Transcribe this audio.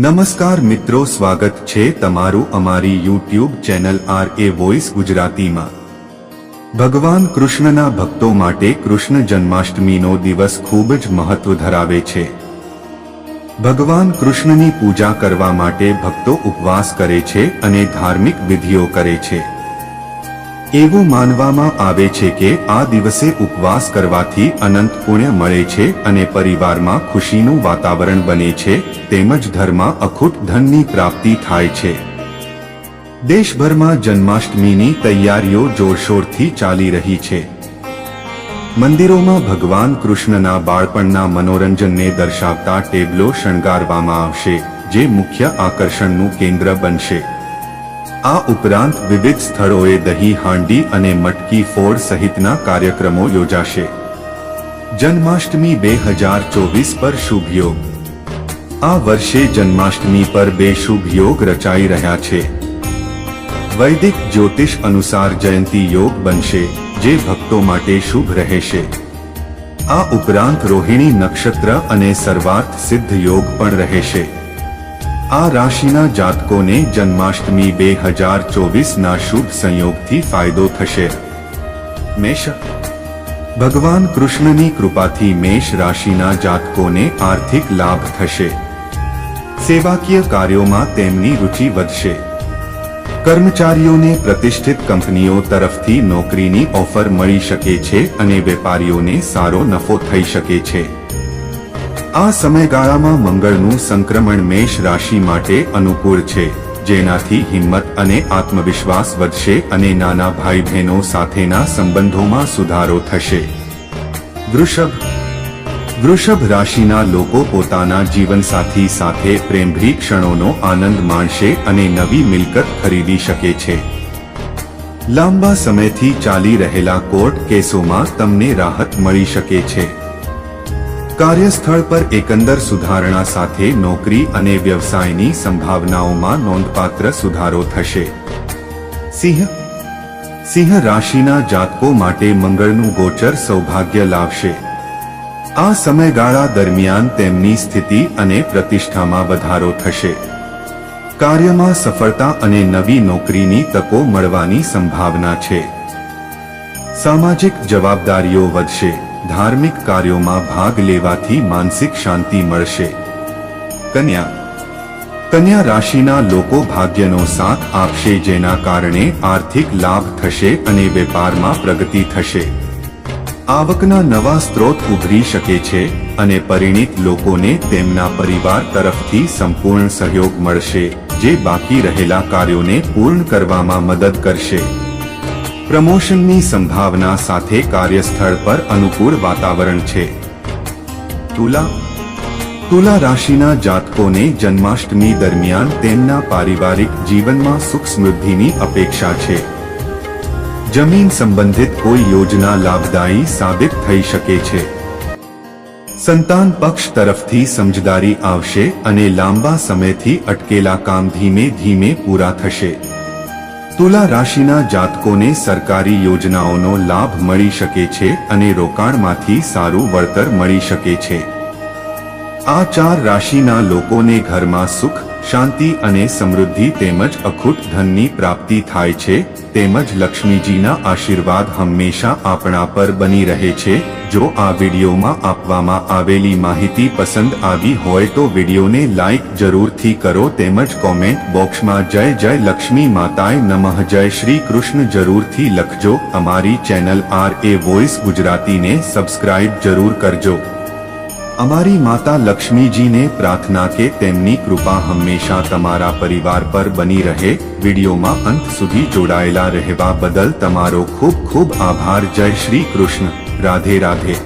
નમસ્કાર મિત્રો, સ્વાગત છે તમારું અમારી YouTube channel R A voice ગુજરાતીમાં. ભગવાન કૃષ્ણના ભક્તો માટે કૃષ્ણ જન્માષ્ટમીનો દિવસ ખૂબ જ મહત્વ ધરાવે છે. ભગવાન કૃષ્ણની પૂજા કરવા માટે ભક્તો ઉપવાસ કરે છે અને ધાર્મિક વિધિઓ કરે છે. એવું માનવામાં આવે છે કે આ દિવસે ઉપવાસ કરવાથી અનંત પુણ્ય મળે છે અને પરિવારમાં ખુશીનું વાતાવરણ બને છે, તેમજ ઘરમાં અખૂટ ધનની પ્રાપ્તિ થાય છે. દેશભરમાં જન્માષ્ટમીની તૈયારીઓ જોરશોરથી ચાલી રહી છે. મંદિરોમાં ભગવાન કૃષ્ણના બાળપણના મનોરંજનને દર્શાવતા ટેબલો શણગારવામાં આવશે, જે મુખ્ય આકર્ષણનું કેન્દ્ર બનશે. આ ઉપરાંત વિવિધ સ્થળોએ દહીં, હાંડી અને મટકી ફોડ સહિતના કાર્યક્રમો યોજાશે. જન્માષ્ટમી બે હજાર ચોવીસ પર શુભ યોગ. આ વર્ષે જન્માષ્ટમી પર બે શુભ યોગ રચાઈ રહ્યા છે. વૈદિક જ્યોતિષ અનુસાર જયંતી યોગ બનશે, જે ભક્તો માટે શુભ રહેશે. આ ઉપરાંત રોહિણી નક્ષત્ર અને સર્વાર્થ સિદ્ધ યોગ પણ રહેશે. આ રાશિના જાતકોને જન્માષ્ટમી બે હજાર ચોવીસના શુભ સંયોગથી ફાયદો થશે. મેષ. ભગવાન કૃષ્ણની કૃપાથી મેષ રાશિના જાતકોને આર્થિક લાભ થશે. સેવાકીય કાર્યોમાં તેમની રુચિ વધશે. કર્મચારીઓને પ્રતિષ્ઠિત કંપનીઓ તરફથી નોકરીની ઓફર મળી શકે છે અને વેપારીઓને સારો નફો થઈ શકે છે. આ સમયગાળામાં મંગળનું સંક્રમણ મેષ રાશિ માટે અનુકૂળ છે, જેનાથી હિંમત અને આત્મવિશ્વાસ વધશે અને નાના ભાઈ બહેનો સાથેના સંબંધોમાં સુધારો થશે. વૃષભ. વૃષભ રાશિના લોકો પોતાના જીવનસાથી સાથે પ્રેમભરી ક્ષણોનો આનંદ માણશે અને નવી મિલકત ખરીદી શકે છે. લાંબા સમયથી ચાલી રહેલા કોર્ટ કેસોમાં તમને રાહત મળી શકે છે. કાર્યસ્થળ પર એકંદર સુધારણા સાથે નોકરી અને વ્યવસાયની સંભાવનાઓમાં નોંધપાત્ર સુધારો થશે. સિંહ. સિંહ રાશિના જાતકો માટે મંગળનું ગોચર સૌભાગ્ય લાવશે. આ સમયગાળા દરમિયાન તેમની સ્થિતિ અને પ્રતિષ્ઠામાં વધારો થશે. કાર્યમાં સફળતા અને નવી નોકરીની તકો મળવાની સંભાવના છે. સામાજિક જવાબદારીઓ વધશે. ધાર્મિક કાર્યોમાં ભાગ લેવાથી માનસિક શાંતિ મળશે. કન્યા. કન્યા રાશિના લોકો ભાગ્યનો સાથ આપશે જેના કારણે આર્થિક લાભ થશે અને વેપારમાં પ્રગતિ થશે. આવકના નવા સ્ત્રોત ઉભરી શકે છે અને પરિણિત લોકોને તેમના પરિવાર તરફથી સંપૂર્ણ સહયોગ મળશે, જે બાકી રહેલા કાર્યોને પૂર્ણ કરવામાં મદદ કરશે. પ્રમોશનની સંભાવના સાથે કાર્યસ્થળ પર અનુકૂળ વાતાવરણ છે. તુલા. તુલા રાશિના જાતકોને જન્માષ્ટમી દરમિયાન તેમના પારિવારિક જીવનમાં સુખ સમૃદ્ધિની અપેક્ષા છે. જમીન સંબંધિત કોઈ યોજના લાભદાયી સાબિત થઈ શકે છે. સંતાન પક્ષ તરફથી સમજદારી આવશે અને લાંબા સમયથી અટકેલા કામ ધીમે ધીમે પૂરા થશે. તુલા રાશિના જાતકોને સરકારી યોજનાઓનો લાભ મળી શકે છે અને રોકાણમાંથી સારું વળતર મળી શકે છે. આ ચાર રાશિના લોકોને ઘરમાં સુખ, શાંતિ અને સમૃદ્ધિ તેમજ અખૂટ ધનની પ્રાપ્તિ થાય છે, તેમજ લક્ષ્મીજીના આશીર્વાદ હંમેશા આપણા પર બની રહે છે. જો આ વિડીયોમાં આપવામાં આવેલી માહિતી પસંદ આવી હોય તો વિડીયોને લાઈક જરૂરથી કરો તેમજ કોમેન્ટ બોક્સમાં જય જય લક્ષ્મી માતાએ નમઃ જય શ્રી કૃષ્ણ જરૂરથી લખજો. અમારી ચેનલ આર એ વોઇસ ગુજરાતીને સબસ્ક્રાઇબ જરૂર કરજો. અમારી માતા લક્ષ્મીજીને પ્રાર્થના કે તેમની કૃપા હંમેશા તમારા પરિવાર પર બની રહે. વિડીયોમાં અંત સુધી જોડાયેલા રહેવા બદલ તમારો ખૂબ ખૂબ આભાર. જય શ્રી કૃષ્ણ. રાધે રાધે.